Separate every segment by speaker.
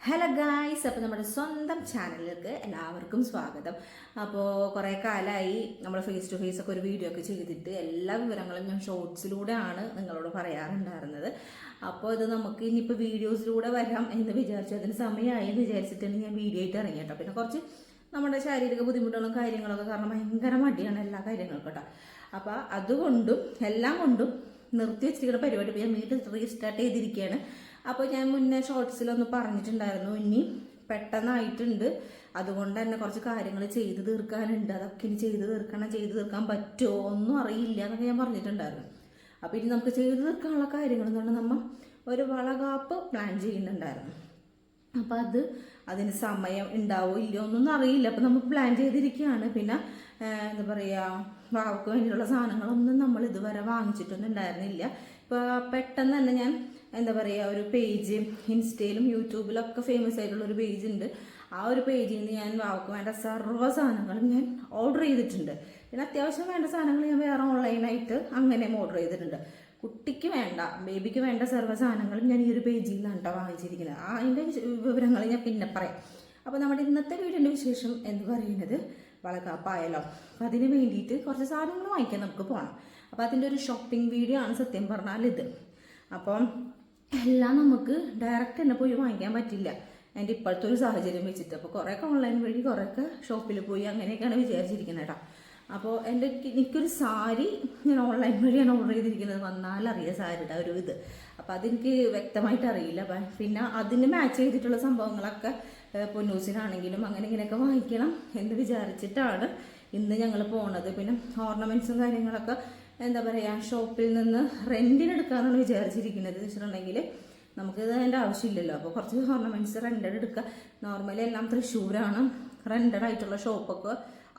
Speaker 1: Hello guys അപ്പോൾ നമ്മുടെ സ്വന്തം ചാനലിലേക്ക് എല്ലാവർക്കും സ്വാഗതം. അപ്പോൾ കുറേ കാലമായി നമ്മൾ ഫേസ് ടു ഫേസ് ഒക്കെ ഒരു വീഡിയോ ഒക്കെ ചെയ്തിട്ട് എല്ലാ വിവരങ്ങളും ഞാൻ ഷോർട്സിലൂടെയാണ് നിങ്ങളോട് പറയാറുണ്ടായിരുന്നത്. അപ്പോൾ ഇത് നമുക്ക് ഇനിയിപ്പോൾ വീഡിയോസിലൂടെ വരാം എന്ന് വിചാരിച്ചു അതിന് സമയമായി എന്ന് വിചാരിച്ചിട്ടാണ് ഞാൻ വീഡിയോ ആയിട്ട് ഇറങ്ങി കേട്ടോ പിന്നെ കുറച്ച് നമ്മുടെ ശാരീരിക ബുദ്ധിമുട്ടുകളും കാര്യങ്ങളൊക്കെ കാരണം ഭയങ്കര മടിയാണ് എല്ലാ കാര്യങ്ങൾക്കും കേട്ടോ അപ്പോൾ അതുകൊണ്ടും എല്ലാം കൊണ്ടും നിർത്തി വെച്ചിരിക്കുന്ന പരിപാടി ഇപ്പോൾ ഞാൻ വീണ്ടും റീസ്റ്റാർട്ട് ചെയ്തിരിക്കുകയാണ് അപ്പോൾ ഞാൻ മുന്നേ ഷോർട്സിലൊന്ന് പറഞ്ഞിട്ടുണ്ടായിരുന്നു ഇനി പെട്ടെന്നായിട്ടുണ്ട്. അതുകൊണ്ട് തന്നെ കുറച്ച് കാര്യങ്ങൾ ചെയ്ത് തീർക്കാനുണ്ട്. അതൊക്കെ ഇനി ചെയ്ത് തീർക്കണം. ചെയ്ത് തീർക്കാൻ പറ്റുമോ ഒന്നും അറിയില്ല എന്നൊക്കെ ഞാൻ പറഞ്ഞിട്ടുണ്ടായിരുന്നു. അപ്പോൾ ഇനി നമുക്ക് ചെയ്ത് തീർക്കാനുള്ള കാര്യങ്ങൾ എന്ന് പറഞ്ഞാൽ നമ്മൾ ഒരു വളകാപ്പ് പ്ലാൻ ചെയ്യുന്നുണ്ടായിരുന്നു. അപ്പം അത് അതിന് സമയം ഉണ്ടാവോ ഇല്ലയോ ഒന്നും അറിയില്ല. അപ്പം നമ്മൾ പ്ലാൻ ചെയ്തിരിക്കുകയാണ്. പിന്നെ എന്താ പറയുക വാവക്ക് വേണ്ടിയിട്ടുള്ള സാധനങ്ങളൊന്നും നമ്മൾ ഇതുവരെ വാങ്ങിച്ചിട്ടൊന്നും ഉണ്ടായിരുന്നില്ല ഇപ്പോൾ പെട്ടെന്ന് തന്നെ ഞാൻ എന്താ പറയുക ഒരു പേജ് ഇൻസ്റ്റയിലും യൂട്യൂബിലൊക്കെ ഫേമസ് ആയിട്ടുള്ള ഒരു പേജ് ഉണ്ട്. ആ ഒരു പേജിൽ നിന്ന് ഞാൻ വാവക്ക് വേണ്ട സർവ സാധനങ്ങളും ഞാൻ ഓർഡർ ചെയ്തിട്ടുണ്ട്. പിന്നെ അത്യാവശ്യം വേണ്ട സാധനങ്ങൾ ഞാൻ വേറെ ഓൺലൈനായിട്ട് അങ്ങനെ ഓർഡർ ചെയ്തിട്ടുണ്ട്. കുട്ടിക്ക് വേണ്ട ബേബിക്ക് വേണ്ട സർവ സാധനങ്ങളും ഞാൻ ഈ ഒരു പേജിൽ നിന്നാണ് കേട്ടോ വാങ്ങിച്ചിരിക്കുന്നത്. അതിന്റെ വിവരങ്ങൾ ഞാൻ പിന്നെ പറയാം. അപ്പോൾ നമ്മുടെ ഇന്നത്തെ വീടിന്റെ വിശേഷം എന്ന് പറയുന്നത് വളകാപ്പായാലോ അപ്പം അതിന് വേണ്ടിയിട്ട് കുറച്ച് സാധനങ്ങൾ വാങ്ങിക്കാൻ നമുക്ക് പോകണം അപ്പോൾ അതിന്റെ ഒരു ഷോപ്പിംഗ് വീഡിയോ ആണ് സത്യം പറഞ്ഞാൽ ഇത്. അപ്പം എല്ലാം നമുക്ക് ഡയറക്റ്റ് തന്നെ പോയി വാങ്ങിക്കാൻ പറ്റില്ല. എന്റെ ഇപ്പോഴത്തെ ഒരു സാഹചര്യം വെച്ചിട്ട്. അപ്പോൾ കുറേയൊക്കെ ഓൺലൈൻ വഴി കുറേയൊക്കെ ഷോപ്പിൽ പോയി അങ്ങനെയൊക്കെയാണ് വിചാരിച്ചിരിക്കുന്നത് കേട്ടോ. അപ്പോൾ എന്റെ എനിക്കൊരു സാരി ഞാൻ ഓൺലൈൻ വഴിയാണ് ഓർഡർ ചെയ്തിരിക്കുന്നത്. വന്നാലറിയാം സാരിയുടെ ഒരു ഇത്. അപ്പോൾ അതെനിക്ക് വ്യക്തമായിട്ട് അറിയില്ല. പിന്നെ അതിന് മാച്ച് ചെയ്തിട്ടുള്ള സംഭവങ്ങളൊക്കെ പൊന്നൂസിനാണെങ്കിലും അങ്ങനെ ഇങ്ങനെയൊക്കെ വാങ്ങിക്കണം എന്ന് വിചാരിച്ചിട്ടാണ് ഇന്ന് ഞങ്ങൾ പോണത്. പിന്നെ ഓർണമെന്റ്സും കാര്യങ്ങളൊക്കെ എന്താ പറയുക ഷോപ്പിൽ നിന്ന് റെന്റിനെടുക്കാമെന്നാണ് വിചാരിച്ചിരിക്കുന്നത്. എന്ന് വെച്ചിട്ടുണ്ടെങ്കിൽ നമുക്ക് അതിന്റെ ആവശ്യമില്ലല്ലോ. അപ്പോൾ കുറച്ച് ഓർണമെന്റ്സ് റെന്റഡ് എടുക്കുക നോർമലി എല്ലാം തൃശ്ശൂരാണ് റെന്റഡ് ആയിട്ടുള്ള ഷോപ്പൊക്കെ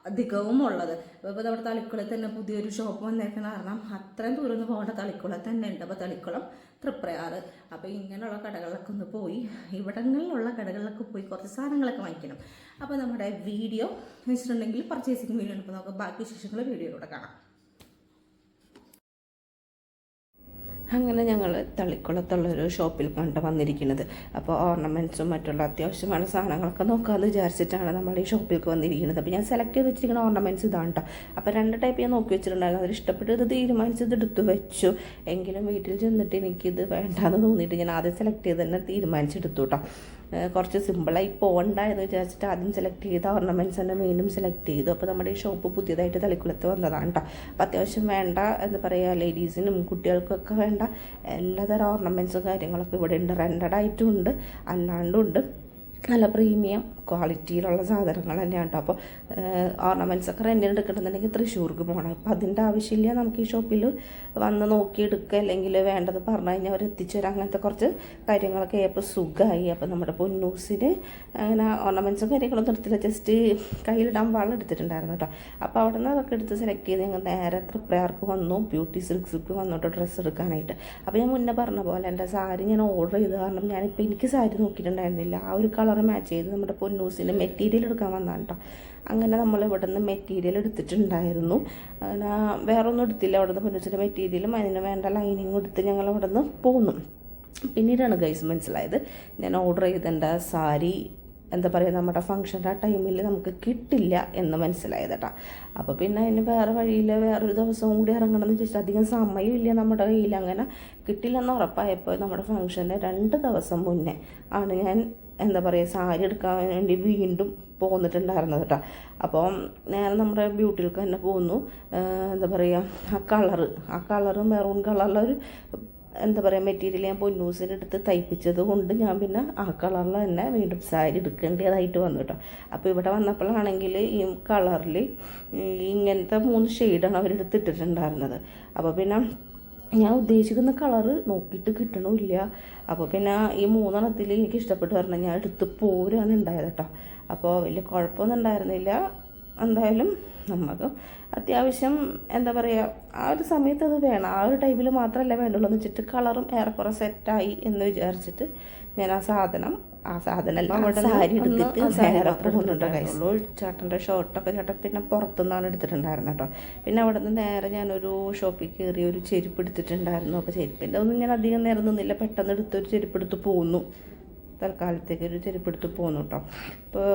Speaker 1: അധികവും ഉള്ളത് ഇപ്പോൾ നമ്മുടെ തളിക്കുളത്ത് തന്നെ പുതിയൊരു ഷോപ്പ് വന്നേക്കുന്ന കാരണം അത്രയും ദൂരം ഒന്ന് പോകേണ്ട. തളിക്കുളം തന്നെ ഉണ്ട്. അപ്പോൾ തളിക്കുളം തൃപ്രയാറ്. അപ്പോൾ ഇങ്ങനെയുള്ള കടകളിലൊക്കെ ഒന്ന് പോയി ഇവിടങ്ങളിലുള്ള കടകളിലൊക്കെ പോയി കുറച്ച് സാധനങ്ങളൊക്കെ വാങ്ങിക്കണം. അപ്പോൾ നമ്മുടെ വീഡിയോ വെച്ചിട്ടുണ്ടെങ്കിൽ പർച്ചേസിങ് വീഡിയോ ഉണ്ട് അപ്പോൾ നമുക്ക് ബാക്കി വിശേഷങ്ങൾ വീഡിയോയിലൂടെ കാണാം. അങ്ങനെ ഞങ്ങൾ തളിക്കുളത്തുള്ളൊരു ഷോപ്പിൽ കണ്ട് വന്നിരിക്കുന്നത്. അപ്പോൾ ഓർണമെന്റ്സും മറ്റുള്ള അത്യാവശ്യമായ സാധനങ്ങളൊക്കെ നോക്കാമെന്ന് വിചാരിച്ചിട്ടാണ് നമ്മൾ ഈ ഷോപ്പിലേക്ക് വന്നിരിക്കുന്നത്. അപ്പോൾ ഞാൻ സെലക്ട് ചെയ്ത് വെച്ചിരിക്കുന്ന ഓർണമെന്റ്സ് ഇതാണ് കേട്ടോ അപ്പോൾ രണ്ട് ടൈപ്പ് ഞാൻ നോക്കി വെച്ചിട്ടുണ്ടായിരുന്നു. അതിൽ ഇഷ്ടപ്പെട്ടത് തീരുമാനിച്ചത് എടുത്തു വെച്ചു. എങ്കിലും വീട്ടിൽ ചെന്നിട്ട് എനിക്കിത് വേണ്ടാന്ന് തോന്നിയിട്ട് ഞാൻ ആദ്യം സെലക്ട് ചെയ്ത് തന്നെ തീരുമാനിച്ചെടുത്തു കേട്ടോ കുറച്ച് സിമ്പിളായി പോകണ്ട എന്ന് വിചാരിച്ചിട്ട് ആദ്യം സെലക്ട് ചെയ്ത ഓർണമെന്റ്സ് തന്നെ വീണ്ടും സെലക്ട് ചെയ്തു. അപ്പോൾ നമ്മുടെ ഈ ഷോപ്പ് പുതിയതായിട്ട് തളിക്കുളത്ത് വന്നതാണ് കേട്ടോ അപ്പോൾ അത്യാവശ്യം വേണ്ട എന്താ പറയുക ലേഡീസിനും കുട്ടികൾക്കൊക്കെ വേണ്ട എല്ലാതരം ഓർണമെന്റ്സും കാര്യങ്ങളൊക്കെ ഇവിടെ ഉണ്ട്. ആയിട്ടും ഉണ്ട് അല്ലാണ്ടും ഉണ്ട്. നല്ല പ്രീമിയം ക്വാളിറ്റിയിലുള്ള സാധനങ്ങൾ തന്നെയാണ് കേട്ടോ. അപ്പോൾ ഓർണമെന്റ്സ് ഒക്കെ റെന്റിന് എടുക്കണമെന്നുണ്ടെങ്കിൽ തൃശ്ശൂർക്ക് പോകണം. അപ്പോൾ അതിന്റെ ആവശ്യമില്ല നമുക്ക് ഈ ഷോപ്പിൽ വന്ന് നോക്കിയെടുക്കുക. അല്ലെങ്കിൽ വേണ്ടത് പറഞ്ഞു കഴിഞ്ഞാൽ അവർ എത്തിച്ചു തരാം. അങ്ങനത്തെ കുറച്ച് കാര്യങ്ങളൊക്കെ ആയപ്പോൾ സുഖമായി. അപ്പോൾ നമ്മുടെ പൊന്നൂസിന് അങ്ങനെ ഓർണമെന്റ്സും കാര്യങ്ങളൊന്നും എടുത്തില്ല ജസ്റ്റ് കയ്യിലിടാൻ വളം എടുത്തിട്ടുണ്ടായിരുന്നു കേട്ടോ. അപ്പോൾ അവിടെ നിന്ന് അതൊക്കെ എടുത്ത് സെലക്ട് ചെയ്ത് ഞങ്ങൾ നേരെ തൃപ്രയാർക്ക് വന്നു. ബ്യൂട്ടി സിൽക്സിക്ക് വന്നിട്ട് ഡ്രസ്സ് എടുക്കാനായിട്ട്. അപ്പോൾ ഞാൻ മുന്നേ പറഞ്ഞ പോലെ എന്റെ സാരി ഞാൻ ഓർഡർ ചെയ്ത് കാരണം ഞാനിപ്പോൾ എനിക്ക് സാരി നോക്കിയിട്ടുണ്ടായിരുന്നില്ല. ആ ഒരു കളർ മാച്ച് ചെയ്ത് നമ്മുടെ പൊന്നൂസിന്റെ മെറ്റീരിയൽ എടുക്കാൻ വന്നതാണ് കേട്ടോ അങ്ങനെ നമ്മൾ ഇവിടെ നിന്ന് മെറ്റീരിയൽ എടുത്തിട്ടുണ്ടായിരുന്നു വേറൊന്നും എടുത്തില്ല. അവിടെ നിന്ന് പൊന്നൂസിന്റെ മെറ്റീരിയലും അതിന് വേണ്ട ലൈനിങ്ങും എടുത്ത് ഞങ്ങൾ അവിടെ നിന്ന് പോന്നു. പിന്നീടാണ് ഗൈസ് മനസ്സിലായത്. ഞാൻ ഓർഡർ ചെയ്തേണ്ട സാരി എന്താ പറയുക നമ്മുടെ ഫംഗ്ഷന്റെ ആ ടൈമിൽ നമുക്ക് കിട്ടില്ല എന്ന് മനസ്സിലായത് കേട്ടോ അപ്പോൾ പിന്നെ അതിന് വേറെ വഴിയിൽ വേറൊരു ദിവസവും കൂടി ഇറങ്ങണം എന്ന് വെച്ചിട്ട് അധികം സമയമില്ല നമ്മുടെ കയ്യിൽ അങ്ങനെ കിട്ടില്ലെന്ന് ഉറപ്പായപ്പോൾ നമ്മുടെ ഫംഗ്ഷന്റെ രണ്ട് ദിവസം മുന്നേ ആണ് ഞാൻ എന്താ പറയുക സാരി എടുക്കാൻ വേണ്ടി വീണ്ടും പോന്നിട്ടുണ്ടായിരുന്നത് കേട്ടോ അപ്പോൾ നേരെ നമ്മുടെ ബ്യൂട്ടിയിലേക്ക് തന്നെ പോന്നു. എന്താ പറയുക ആ കളറ് ആ കളറ് മെറൂൺ കളറിലൊരു എന്താ പറയുക മെറ്റീരിയൽ ഞാൻ പൊന്നൂസിനെടുത്ത് തയ്പ്പിച്ചത് കൊണ്ട് ഞാൻ പിന്നെ ആ കളറിൽ തന്നെ വീണ്ടും സാരി എടുക്കേണ്ടതായിട്ട് വന്നു കേട്ടോ അപ്പോൾ ഇവിടെ വന്നപ്പോഴാണെങ്കിൽ ഈ കളറിൽ ഇങ്ങനത്തെ മൂന്ന് ഷെയ്ഡാണ് അവരെടുത്തിട്ടിട്ടുണ്ടായിരുന്നത്. അപ്പോൾ പിന്നെ ഞാൻ ഉദ്ദേശിക്കുന്ന കളറ് നോക്കിയിട്ട് കിട്ടണമില്ല. അപ്പോൾ പിന്നെ ഈ മൂന്നെണ്ണത്തിൽ എനിക്ക് ഇഷ്ടപ്പെട്ട് പറഞ്ഞാൽ ഞാൻ എടുത്ത് പോരാണ് ഉണ്ടായത് കേട്ടോ അപ്പോൾ വലിയ കുഴപ്പമൊന്നും ഉണ്ടായിരുന്നില്ല. എന്തായാലും നമുക്ക് അത്യാവശ്യം എന്താ പറയുക ആ ഒരു സമയത്ത് അത് വേണം. ആ ഒരു ടൈമിൽ മാത്രമല്ല വേണ്ടുള്ളൂ. എന്ന് വെച്ചിട്ട് കളറും ഏറെക്കുറെ സെറ്റായി എന്ന് വിചാരിച്ചിട്ട് ഞാൻ ആ സാധനം ആ സാധനം അവിടെ സാരി എടുത്തിട്ട് ചേട്ടന്റെ ഷർട്ടൊക്കെ ചേട്ടൻ പിന്നെ പുറത്തുനിന്നാണ് എടുത്തിട്ടുണ്ടായിരുന്നത് കേട്ടോ. പിന്നെ അവിടെ നിന്ന് നേരെ ഞാനൊരു ഷോപ്പിൽ കയറി ഒരു ചെരുപ്പ് എടുത്തിട്ടുണ്ടായിരുന്നു. അപ്പോൾ ചെരുപ്പിന്റെ ഒന്നും ഞാൻ അധികം നേരം നിന്നില്ല. പെട്ടെന്ന് എടുത്തൊരു ചെരുപ്പ് എടുത്ത് പോന്നു. തൽക്കാലത്തേക്ക് ഒരു ചെരുപ്പ് എടുത്ത് പോന്നു കേട്ടോ ഇപ്പോൾ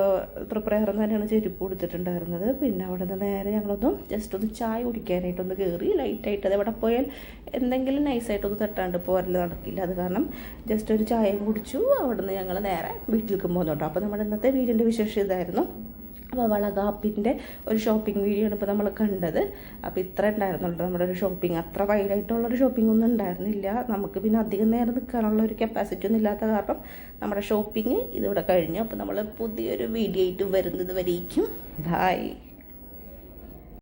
Speaker 1: പ്രിപ്പറേഹർ തന്നെയാണ് ചെരുപ്പ് കൊടുത്തിട്ടുണ്ടായിരുന്നത് പിന്നെ അവിടെ നിന്ന് നേരെ ഞങ്ങളൊന്ന് ജസ്റ്റ് ഒന്ന് ചായ കുടിക്കാനായിട്ടൊന്ന് കയറി ലൈറ്റായിട്ട് അത് എവിടെ പോയാൽ എന്തെങ്കിലും നൈസായിട്ടൊന്ന് തട്ടാണ്ട് പോരൽ നടക്കില്ല. അത് കാരണം ജസ്റ്റ് ഒരു ചായയും കുടിച്ചു. അവിടെ നിന്ന് ഞങ്ങൾ നേരെ വീട്ടിലേക്ക് പോകുന്നു കേട്ടോ അപ്പോൾ നമ്മുടെ ഇന്നത്തെ വീടിന്റെ വിശേഷം ഇതായിരുന്നു. അപ്പോൾ വളകാപ്പിന്റെ ഒരു ഷോപ്പിംഗ് വീഡിയോ ആണ് ഇപ്പോൾ നമ്മൾ കണ്ടത്. അപ്പോൾ ഇത്ര ഉണ്ടായിരുന്നുള്ളൂ. നമ്മുടെ ഒരു ഷോപ്പിംഗ് അത്ര വൈഡായിട്ടുള്ളൊരു ഷോപ്പിംഗ് ഒന്നും ഉണ്ടായിരുന്നില്ല. നമുക്ക് പിന്നെ അധികം നേരം നിൽക്കാനുള്ള ഒരു കപ്പാസിറ്റി ഒന്നും ഇല്ലാത്ത കാരണം നമ്മുടെ ഷോപ്പിംഗ് ഇതിവിടെ കഴിഞ്ഞു. അപ്പോൾ നമ്മൾ പുതിയൊരു വീഡിയോ ആയിട്ട് വരുന്നത് വരേക്കും. ബായ്